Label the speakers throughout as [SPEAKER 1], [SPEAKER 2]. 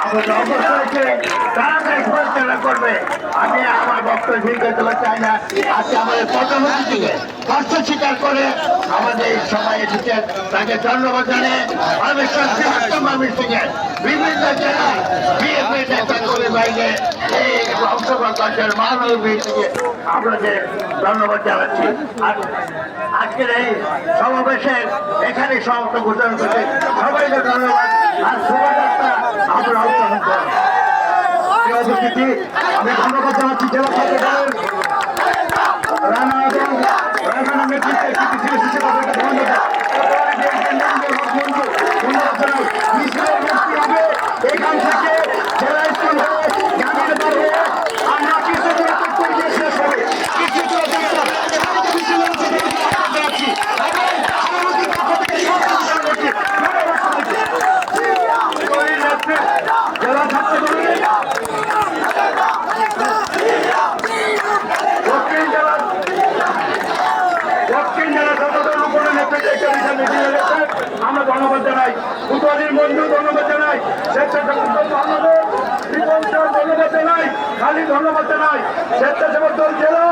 [SPEAKER 1] আমাদের অবশ্যই তাড়াতাড়ি পরিচালনা করবে। আমি আমার বক্তব্য ভিড়তে দিতে চাই না। আজকে আমাদের প্রধানমন্ত্রী কষ্ট স্বীকার করে আমাদের এই এসেছে। তাকে ধন্যবাদ জানিয়ে বৃহত্তম মানুষ থেকে বিভিন্ন জেলায় বিএনপি নেতা করে বাইরে ধন্যবাদ জানাচ্ছি। আর আজকের এই সমাবেশের এখানে সমাপ্ত ঘোষণা করছে। সবাইকে ধন্যবাদ। আর শুভযাত্রা আমরা অংশগ্রহণ করব
[SPEAKER 2] উপস্থিতি, আমি ধন্যবাদ জানাচ্ছি জেলা সরকারের রানা উত্তরীর বন্ধু ধন্যবাদ জানাই স্বেচ্ছাসেবক দল বাংলাদেশ ত্রিপল চাল ধন্যবাদ জানাই খালি ধন্যবাদ জানাই স্বেচ্ছাসেবক দল জেলা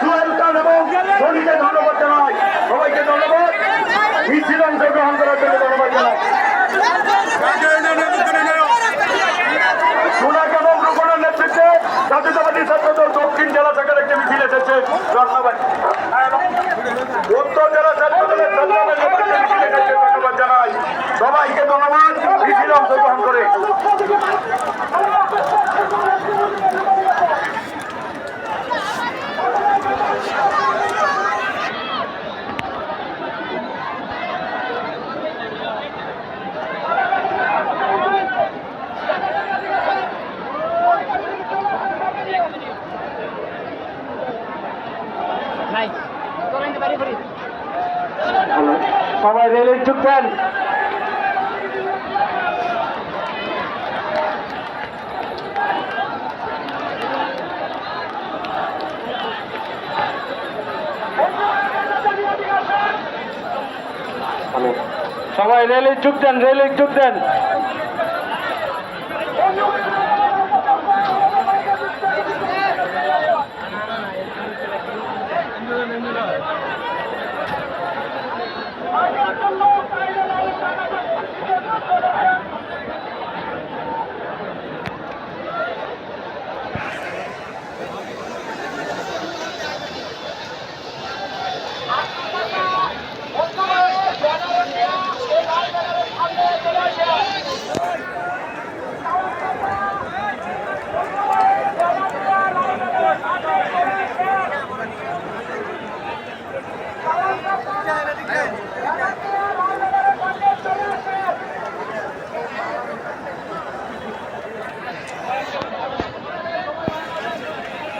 [SPEAKER 2] সুহেল খান এবং ধনীকে ধন্যবাদ জানাই সবাইকে ধন্যবাদ। মিছিল অংশগ্রহণ করার জন্য ধন্যবাদ জানাই সোনাকে এবং রূপনের নেতৃত্বে জাতীয়তাবাদী ছাত্রদল দক্ষিণ জেলা শাখার একটি মিছিল এসেছে ধন্যবাদ উত্তর জেলা ছাত্রদলের ছাত্রদের নেতৃত্বে মিছিল এসেছে ধন্যবাদ জানাই সবাইকে ধন্যবাদ মিছিল অংশগ্রহণ করে
[SPEAKER 3] নাই চলেন বাড়ি করি
[SPEAKER 2] সবাই রেলে দেন। সবাই রেল দেন রেল ইচ্ছুক Dikkat edin, dikkat.